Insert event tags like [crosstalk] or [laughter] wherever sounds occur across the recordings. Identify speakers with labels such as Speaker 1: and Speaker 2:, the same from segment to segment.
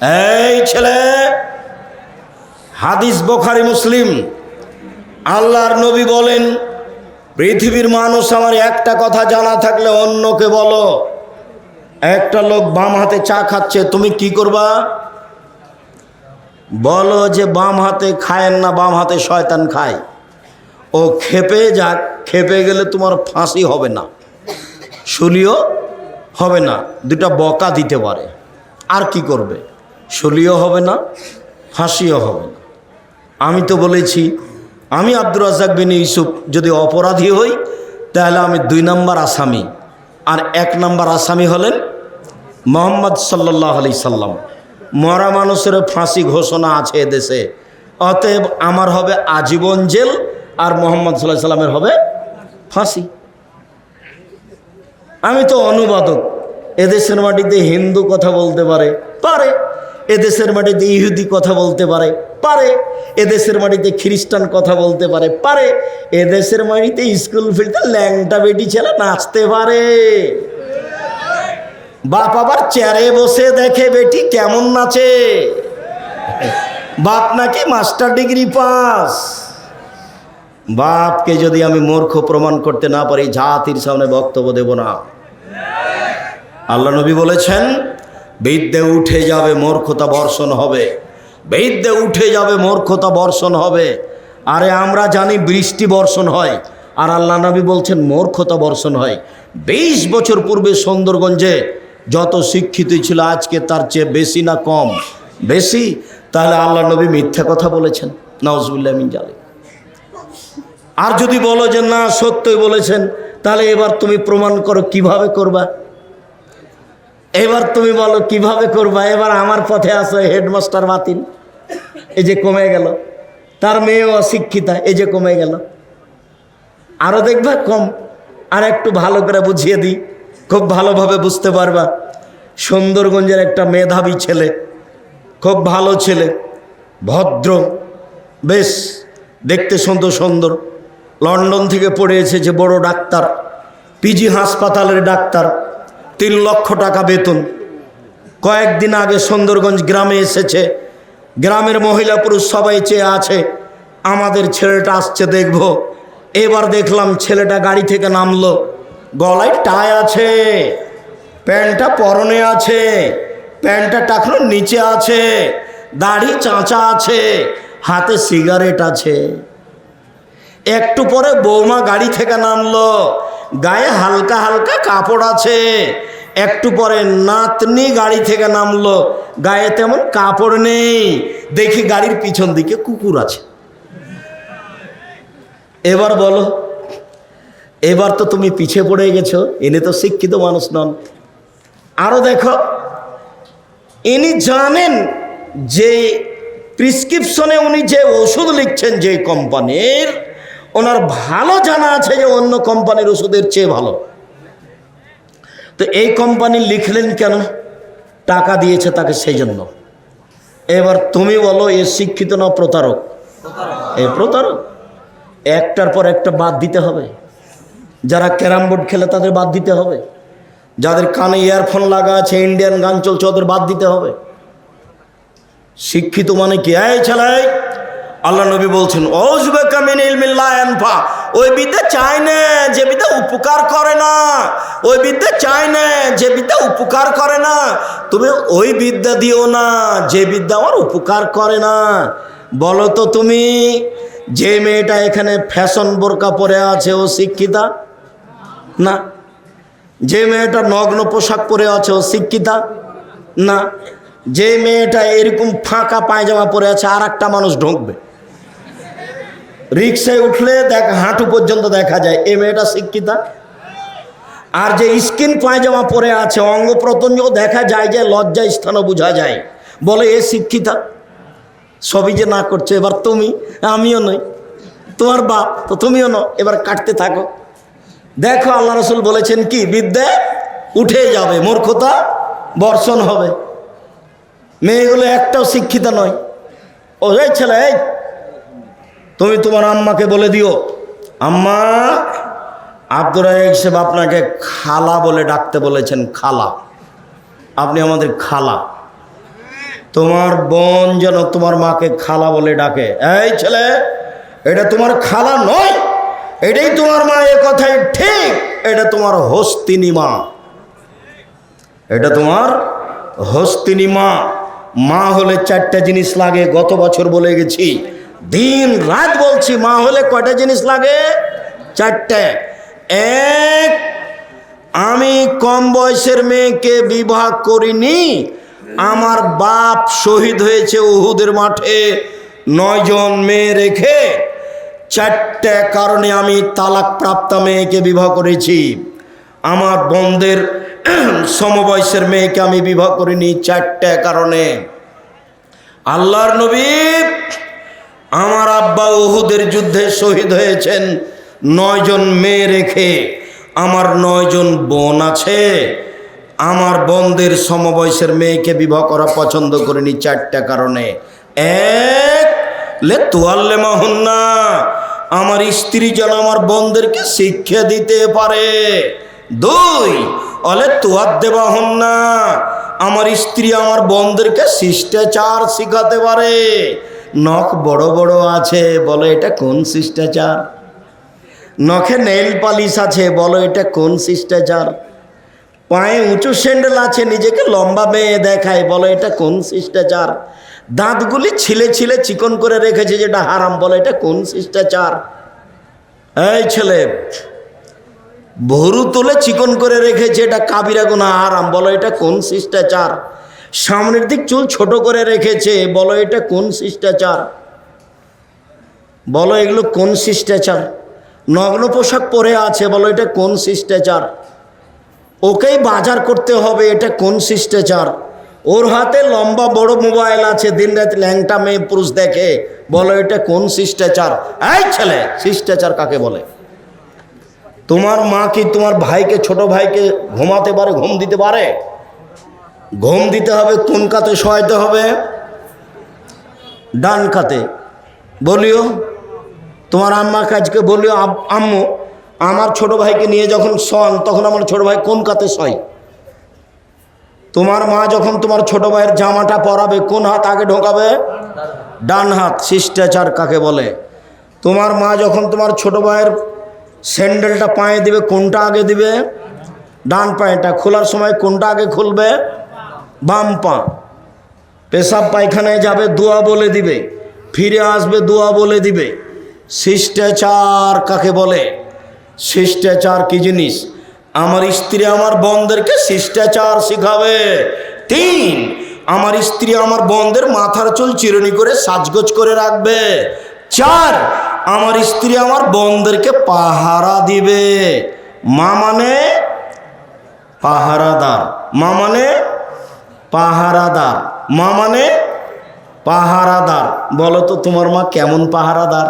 Speaker 1: এই ছেলে, হাদিস বোখারি মুসলিম। আল্লাহর নবী বলেন, পৃথিবীর মানুষ আমার একটা কথা জানা থাকলে অন্যকে বলো। একটা লোক বাম হাতে চা খাচ্ছে, তুমি কি করবা? বলো যে বাম হাতে খায়েন না, বাম হাতে শয়তান খায়। ও খেপে যাক, খেপে গেলে তোমার ফাঁসি হবে না, শুলিও হবে না দুটা বকা দিতে পারে। আর কি করবে? শুলিও হবে না, ফাঁসিও হবে না। আমি তো বলেছি, আমি আব্দুর রাজাক বিন ইউসুফ যদি অপরাধী হই, তাহলে আমি দুই নম্বর আসামি। আর এক নম্বর আসামি হলেন মোহাম্মদ সাল্লাহ আলি সাল্লাম। মরা মানুষের ফাঁসি ঘোষণা আছে এদেশে। অতএব আমার হবে আজীবন জেল, আর মোহাম্মদ সাল্লাহ সাল্লামের হবে ফাঁসি। আমি তো অনুবাদক। এদেশের মাটিতে হিন্দু কথা বলতে পারে? পারে। এদেশের মাটিতে ইহুদি কথা বলতে পারে পারে। এদেশের মাটিতে খ্রিস্টান কথা বলতে পারে পারে। এদেশের মাটিতে স্কুল ফিল্ডে ল্যাংটা বেটি ছেলে নাচতে পারে। বাপ আবার চেয়ারে বসে দেখে বেটি কেমন নাচে। বাপ নাকি মাস্টার ডিগ্রি পাস। বাপকে যদি আমি মূর্খ প্রমাণ করতে না পারি, জাতির সামনে বক্তব্য দেব না। আল্লাহ নবী বলেছেন বিদ্যে উঠে যাবে মূর্খতা বর্ষণ হবে। বিদ্যে উঠে যাবে মূর্খতা বর্ষণ হবে। আরে আমরা জানি বৃষ্টি বর্ষণ হয়। আর আল্লাহ নবী বলছেন মূর্খতা বর্ষণ হয়। বিশ বছর পূর্বে সুন্দরগঞ্জে যত শিক্ষিত ছিল, আজকে তার চেয়ে বেশি না কম? বেশি? তাহলে আল্লাহ নবী মিথ্যা কথা বলেছেন। নওয়াজবুল্লাহ জালে আর যদি বলো যে না, সত্যই বলেছেন, তাহলে এবার তুমি প্রমাণ করো কীভাবে করবা? এবার তুমি বলো, কীভাবে করবা? এবার আমার পথে আসো হেডমাস্টার বাতিল। এই যে কমে গেল। তার মেয়েও অশিক্ষিতা, এই যে কমে গেল। আরও দেখবা কম। আর একটু ভালো করে বুঝিয়ে দিই। খুব ভালোভাবে বুঝতে পারবা। সুন্দরগঞ্জের একটা মেধাবী ছেলে, খুব ভালো ছেলে, ভদ্র, বেশ দেখতে সুন্দর সুন্দর। লন্ডন থেকে পড়ে এসেছে বড় ডাক্তার, পিজি হাসপাতালের ডাক্তার। তিন লক্ষ টাকা বেতন। কয়েকদিন আগে সুন্দরগঞ্জ গ্রামে এসেছে। গ্রামের মহিলা পুরুষ সবাই চেয়ে আছে, আমাদের ছেলেটা আসছে দেখব। এবার দেখলাম ছেলেটা গাড়ি থেকে নামলো। গলায় টাই আছে, প্যান্টটা পরনে আছে, প্যান্টটা টাকলো নিচে আছে, দাড়ি চাঁচা আছে, হাতে সিগারেট আছে। একটু পরে বৌমা গাড়ি থেকে নামলো। গায়ে হালকা হালকা কাপড় আছে। একটু পরে নাতনি গাড়ি থেকে নামলো। গায়ে তেমন কাপড় নেই। দেখি গাড়ির পিছন দিকে কুকুর আছে। এবার বলো, এবার তো তুমি পিছিয়ে পড়ে গেছো ইনি তো শিক্ষিত মানুষ নন। আরও দেখো, ইনি জানেন যে প্রিসক্রিপশনে উনি যে ওষুধ লিখছেন যে কোম্পানির ওনার ভালো জানা আছে যে অন্য কোম্পানির ওষুধের চেয়ে ভালো। তো এই কোম্পানি লিখলেন কেন? টাকা দিয়েছে তাকে সেই জন্য এবার তুমি বলো, এ শিক্ষিত না প্রতারক? এ প্রতারক। একটার পর একটা বাদ দিতে হবে। যারা ক্যারাম বোর্ড খেলে তাদের বাদ দিতে হবে। যাদের কানে ইয়ারফোন লাগা আছে, ইন্ডিয়ান গান চলছে ওদের বাদ দিতে হবে। শিক্ষিত মানে কি? আয় ছেলাই আল্লাহ নবী বলছেন ওজবেকামিনফা ওই বিদ্যা চায় না যে বিদ্যা উপকার করে না। ওই বিদ্যা চায় না যে বিদ্যা উপকার করে না। তুমি ওই বিদ্যা দিও না যে বিদ্যা আমার উপকার করে না। বলো তো তুমি, যে মেয়েটা এখানে ফ্যাশন বোরকা পরে আছে ও শিক্ষিতা? না। যে মেয়েটা নগ্ন পোশাক পরে আছে ও শিক্ষিতা? না। যে মেয়েটা এরকম ফাঁকা পায়জামা পরে আছে আর একটা মানুষ ঢুকবে। রিক্সায় উঠলে দেখ হাঁটু পর্যন্ত দেখা যায়। এ মেয়েটা শিক্ষিতা। আর যে স্কিন পায়জামা পরে আছে অঙ্গ প্রত্যঙ্গ দেখা যায় যে লজ্জা স্থানও বোঝা যায়। বলে, এ শিক্ষিতা, সবই যে না করছে, এবার তুমি, আমিও নই। তোমার বাপ, তো তুমিও ন এবার কাটতে থাকো। দেখো, আল্লাহ রসুল বলেছেন কি, বিদ্যে উঠে যাবে, মূর্খতা বর্ষণ হবে। মেয়েগুলো একটাও শিক্ষিত নয়। ও, এই ছেলে, এই তুমি তোমার আম্মাকে বলে দিও, আম্মা, আব্দুর সাহেব আপনাকে খালা বলে ডাকতে বলেছেন, খালা। আপনি আমাদের খালা। তোমার বোন যেন তোমার মাকে খালা বলে ডাকে। এই ছেলে, এটা তোমার খালা নয়, এটাই তোমার মা, এ কথাই ঠিক, এটা তোমার হস্তিনী মা। এটা তোমার হস্তিনী মা। মা হলে চারটা জিনিস লাগে, গত বছর বলে গেছি। দিন রাত বলছি, মা হলে কয়টা জিনিস লাগে? চারটে। এক, আমি কম বয়সের মেয়েকে বিবাহ করিনি, আমার বাপ শহীদ হয়েছে উহুদের মাঠে নয়জন মেয়ে রেখে চারটে কারণে আমি তালাক প্রাপ্তা মেয়েকে বিবাহ করেছি। আমার বন্ধের [clears throat] সমবয়সের মেয়েকে আমি বিবাহ করিনি চারটে কারণে। আল্লাহর নবী আমার আব্বা উহুদের যুদ্ধে শহীদ হয়েছেন। নয়জন মেয়ে রেখে আমার নয়জন বোন আছে। আমার বোনদের সমবয়সের মেয়েকে বিবাহ করা পছন্দ করিনি চারটা কারণে। এক লে তোয়াল্লে মাহুন্না আমার স্ত্রী যেন আমার বোনদেরকে শিক্ষা দিতে পারে। দুই অলে তোয়ার দেবা না আমার স্ত্রী আমার বোনদেরকে শিষ্টাচার শিখাতে পারে। নখ বড় বড় আছে, বলো এটা কোন শিষ্টাচার? নখে নেল পালিশ আছে, বলো এটা কোন শিষ্টাচার? পায়ে উঁচু স্যান্ডেল আছে, নিজেকে লম্বা মেয়ে দেখায়, বলো এটা কোন শিষ্টাচার? দাঁতগুলি ছিলে ছিলে চিকন করে রেখেছে যেটা হারাম, বলো এটা কোন শিষ্টাচার? এই ছেলে, ভরু তুলে চিকন করে রেখেছে এটা কাবিরা গুনা হারাম, বলো এটা কোন শিষ্টাচার? সামনের দিক চুল ছোট করে রেখেছে। বলো, এটা কোন শিষ্টাচার? বলো, এগুলো কোন শিষ্টাচার? নগ্ন পোশাক পরে আছে, বলো, এটা কোন শিষ্টাচার? ওকেই বাজার করতে হবে, এটা কোন শিষ্টাচার? ওর হাতে লম্বা বড় মোবাইল আছে দিন রাত ল্যাংটা মেয়ে পুরুষ দেখে। বলো, এটা কোন শিষ্টাচার? এই ছেলে, শিষ্টাচার কাকে বলে? তোমার মা কি তোমার ভাইকে, ছোট ভাইকে ঘুমাতে পারে, ঘুম দিতে পারে? ঘুম দিতে হবে কোন কাতে শোয়াইতে হবে, ডান কাতে। বলিও, তোমার আম্মা কাজকে বলিও আম্মু, আমার ছোট ভাইকে নিয়ে যখন শন, তখন আমার ছোট ভাই কোন কাতে শয়? তোমার মা যখন তোমার ছোট ভাইয়ের জামাটা পরাবে, কোন হাত আগে ঢোকাবে? ডান হাত, শিষ্টাচার কাকে বলে? তোমার মা যখন তোমার ছোট ভাইয়ের স্যান্ডেলটা পায়ে দিবে, কোনটা আগে দিবে? ডান পায়েটা খোলার সময় কোনটা আগে খুলবে? বাম পা। পেশাব পায়খানায় যাবে, দোয়া বলে দিবে। ফিরে আসবে, দোয়া বলে দিবে। শিষ্টাচার কাকে বলে? শিষ্টাচার কি জিনিস? আমার স্ত্রী আমার বোনদেরকে শিষ্টাচার শিখাবে। তিন, আমার স্ত্রী আমার বোনদের মাথার চুল চিরুনি করে সাজগোজ করে রাখবে। চার, আমার স্ত্রী আমার বোনদেরকে পাহারা দিবে। মা মানে পাহারাদার। মা মানে পাহারাদার। মা মানে পাহারাদার। বলো তো, তোমার মা কেমন পাহারাদার?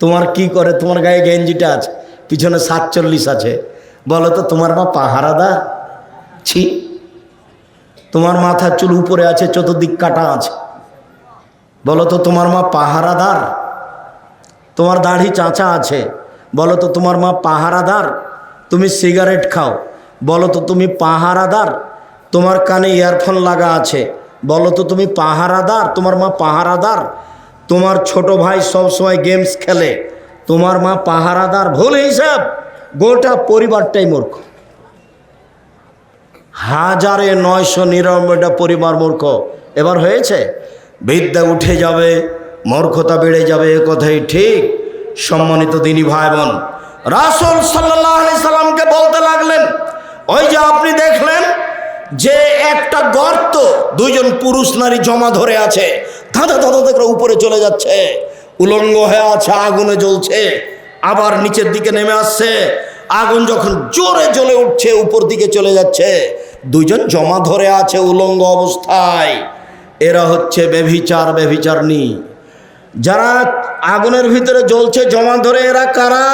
Speaker 1: তোমার কি করে? তোমার গায়ে গেঞ্জিটা আছে, পিছনে সাতচল্লিশ আছে। বলো তো, তোমার মা পাহারাদার? ছি। তোমার মাথার চুল উপরে আছে, চতুর্দিক কাটা আছে। বলো তো, তোমার মা পাহারাদার? তোমার দাড়ি চাঁচা আছে। বলো তো, তোমার মা পাহারাদার? তুমি সিগারেট খাও। বলো তো, তুমি পাহারাদার? তোমার কানে ইয়ারফোন লাগা আছে। বলো তো, তুমি পাহারাদার? তোমার মা পাহারাদার? তোমার ছোট ভাই সব সময় গেমস খেলে। তোমার মা পাহারাদার? ভুল হিসাব। গোটা পরিবারটাই মূর্খ। হাজারে নয়শো নিরানব্বইটা পরিবার মূর্খ। এবার হয়েছে? বিদ্যা উঠে যাবে, মূর্খতা বেড়ে যাবে, এ কথাই ঠিক। সম্মানিত দিনী ভাই বোন রাসুল সাল্লাহ সাল্লামকে বলতে লাগলেন, ওই যে আপনি দেখলেন যে একটা গর্ত দুইজন পুরুষ নারী জমা ধরে আছে, ধাঁধা ধাঁধা করে উপরে চলে যাচ্ছে। উলঙ্গ হয়ে আছে, আগুনে জ্বলছে। আবার নিচের দিকে নেমে আসছে। আগুন যখন জোরে জ্বলে উঠছে, উপর দিকে চলে যাচ্ছে। দুইজন জমা ধরে আছে উলঙ্গ অবস্থায়। এরা হচ্ছে বেভিচার বেভিচারনি যারা আগুনের ভিতরে জ্বলছে, জমা ধরে, এরা কারা?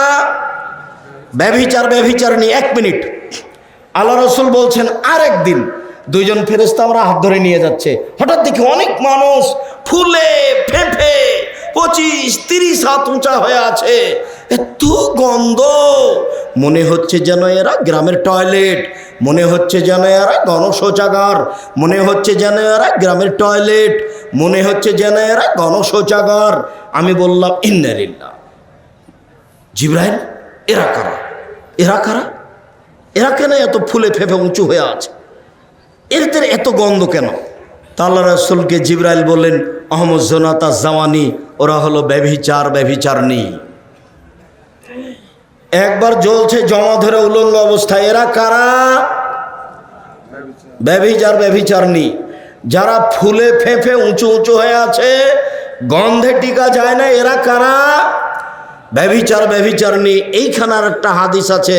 Speaker 1: ব্যভিচার ব্যভিচার এক মিনিট। আল্লাহ রসুল বলছেন, আরেক দিন দুইজন ফেরেস্তা আমরা হাত ধরে নিয়ে যাচ্ছে। হঠাৎ দেখি অনেক মানুষ ফুলে, ফেঁপে, পঁচিশ, তিরিশ হাত উঁচা হয়ে আছে। এত গন্ধ। মনে হচ্ছে যেন এরা গ্রামের টয়লেট। মনে হচ্ছে যেন এরা গণশৌচাগার। মনে হচ্ছে যেন এরা গ্রামের টয়লেট। মনে হচ্ছে যেন এরা গণশৌচাগার। আমি বললাম ইন্নারিল্লা জিব্রাহিম এরা কারা? এরা কারা? এরা কেন এত ফুলে ফেপে উঁচু হয়ে আছে? এদের এত গন্ধ কেন? তাল্লা রসুলকে জিব্রাইল বললেন, আহমদ জোনাতা জামানি, ওরা হলো ব্যভিচার ব্যভিচারনি একবার জ্বলছে জমা ধরে উলঙ্গ অবস্থায়, এরা কারা? ব্যভিচার ব্যভিচারনি যারা ফুলে ফেঁপে উঁচু উঁচু হয়ে আছে, গন্ধে টিকা যায় না, এরা কারা? ব্যভিচার ব্যভিচারনি এইখানে আর একটা হাদিস আছে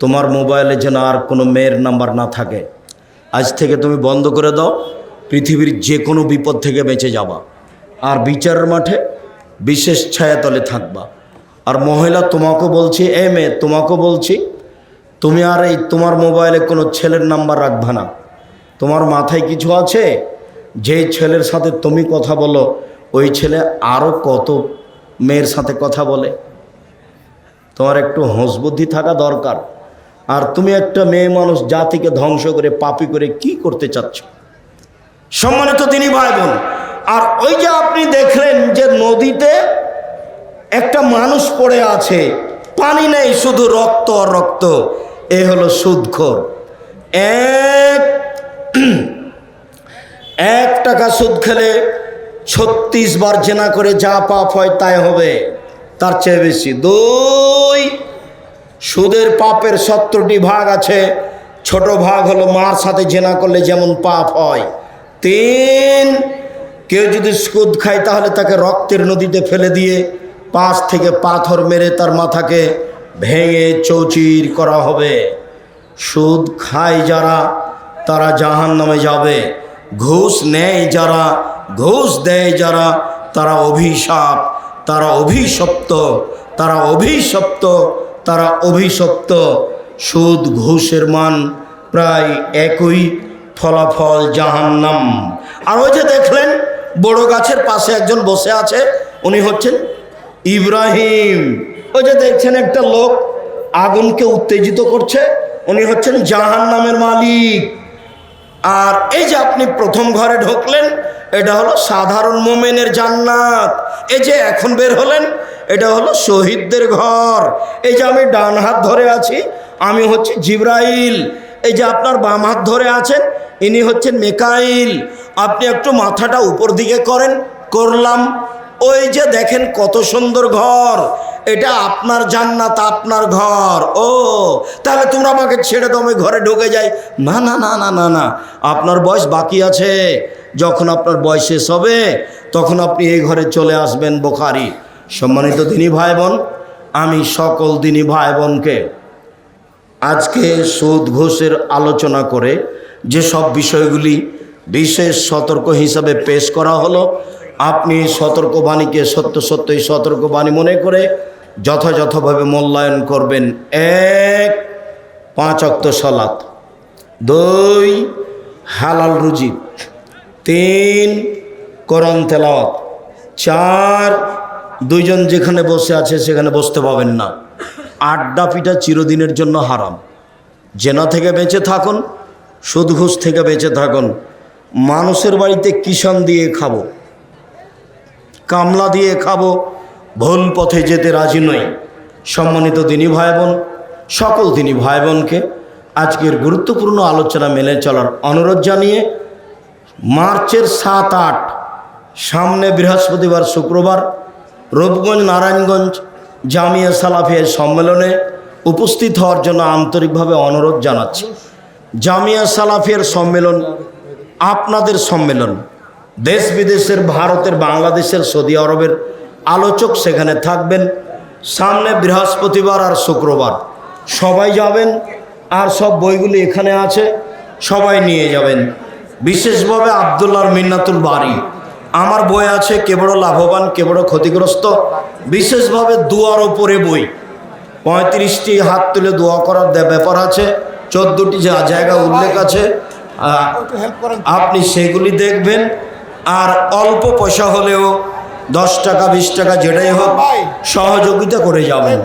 Speaker 1: তোমার মোবাইলে যেন আর কোনো মেয়ের নাম্বার না থাকে। আজ থেকে তুমি বন্ধ করে দাও, পৃথিবীর যে কোনো বিপদ থেকে বেঁচে যাবা। আর বিচারের মাঠে বিশেষ ছায়াতলে থাকবা। আর মহিলা তোমাকে বলছি, এ মেয়ে, তোমাকে বলছি, তুমি আর এই তোমার মোবাইলে কোনো ছেলের নাম্বার রাখবা না। তোমার মাথায় কিছু আছে? যে ছেলের সাথে তুমি কথা বলো, ওই ছেলে আরও কত মেয়ের সাথে কথা বলে? তোমার একটু হোঁশ বুদ্ধি থাকা দরকার। আর তুমি একটা মেয়ে মানুষ, জাতিকে ধ্বংস করে, পাপি করে কি করতে চাচ্ছ? সম্মানিত তিনি ভাই বোন আর ওই যে আপনি দেখলেন যে নদীতে একটা মানুষ পড়ে আছে, পানি নেই, শুধু রক্ত আর রক্ত, এ হলো সুদখোর। এক এক টাকা সুদ খেলে ছত্রিশ বার জেনা করে যা পাপ হয় তাই হবে, তার চেয়ে বেশি। দুই সুদের পাপের সত্তরটি ভাগ আছে। ছোট ভাগ হলো মার সাথে জেনা করলে যেমন পাপ হয়। তিন, কেউ যদি সুদ খায় তাহলে তাকে রক্তের নদীতে ফেলে দিয়ে পাশ থেকে পাথর মেরে তার মাথাকে ভেঙে চৌচির করা হবে। সুদ খায় যারা, তারা জাহান নামে যাবে। ঘুষ নেয় যারা, ঘুষ দেয় যারা, তারা অভিশাপ, তারা অভিশপ্ত তারা অভিশপ্ত। তারা অভিশপ্ত। সুদ, ঘুষের মান প্রায় একই ফলাফল জাহান্নাম। আর ওই যে দেখলেন, বড় গাছের পাশে একজন বসে আছে, উনি হচ্ছেন ইব্রাহিম। ওই যে দেখছেন একটা লোক আগুনকে উত্তেজিত করছে, উনি হচ্ছেন জাহান নামের মালিক। আর এই যে আপনি প্রথম ঘরে ঢুকলেন, এটা হলো সাধারণ মোমেনের জান্নাত। এই যে এখন বের হলেন এটা হলো শহীদদের ঘর। এই যে আমি ডান হাত ধরে আছি, আমি হচ্ছে জিব্রাইল। এই যে আপনার বাম হাত ধরে আছেন, ইনি হচ্ছেন মেকাইল। আপনি একটু মাথাটা উপর দিকে করেন, করলাম। ওই যে দেখেন কত সুন্দর ঘর। এটা আপনার জান্নাত, আপনার ঘর। ও, তাহলে তোমরা আমাকে ছেড়ে দাও, আমি ঘরে ঢুকে যাই। না না না না না না। আপনার বয়স বাকি আছে। যখন আপনার বয়স শেষ হবে, তখন আপনি এই ঘরে চলে আসবেন বোখারি। সম্মানিত দিনী ভাই বোন আমি সকল দিনী ভাই বোনকে আজকে সুদ ঘোষের আলোচনা করে যে সব বিষয়গুলি বিশেষ সতর্ক হিসাবে পেশ করা হলো, আপনি সতর্কবাণীকে সত্য সত্যই সতর্কবাণী মনে করে যথাযথভাবে মূল্যায়ন করবেন। এক, পাঁচ অক্ত সলাত। দুই, হালাল রুজি। তিন করন তেলাওয়াত। চার দুইজন যেখানে বসে আছে সেখানে বসতে পাবেন না। আড্ডা পিঠা চিরদিনের জন্য হারাম। জেনা থেকে বেঁচে থাকুন সুদ ঘুষ থেকে বেঁচে থাকুন। মানুষের বাড়িতে কিষান দিয়ে খাব, কামলা দিয়ে খাব, ভুল পথে যেতে রাজি নই। সম্মানিত দিনী ভাই বোন সকল দিনী ভাই বোনকে আজকের গুরুত্বপূর্ণ আলোচনা মেনে চলার অনুরোধ জানিয়ে মার্চের সাত আট, সামনে বৃহস্পতিবার, শুক্রবার রূপগঞ্জ, নারায়ণগঞ্জ জামিয়া সালাফিয়া সম্মেলনে উপস্থিত হওয়ার জন্য আন্তরিকভাবে অনুরোধ জানাচ্ছি। জামিয়া সালাফিয়ার সম্মেলন আপনাদের সম্মেলন। দেশ বিদেশের, ভারতের, বাংলাদেশের, সৌদি আরবের আলোচক সেখানে থাকবেন। সামনে বৃহস্পতিবার আর শুক্রবার। সবাই যাবেন আর সব বইগুলি এখানে আছে, সবাই নিয়ে যাবেন। বিশেষভাবে আবদুল্লার মিন্নাতুল বাড়ি আমার বই আছে কে বড় লাভবান, কে বড় ক্ষতিগ্রস্ত। বিশেষভাবে দুয়ার ওপরে বই। পঁয়ত্রিশটি হাত তুলে দোয়া করার ব্যাপার আছে। চোদ্দোটি যা জায়গা উল্লেখ আছে আপনি সেগুলি দেখবেন। আর অল্প পয়সা হলেও দশ টাকা, বিশ টাকা যেটাই হোক, সহযোগিতা করে যাবেন।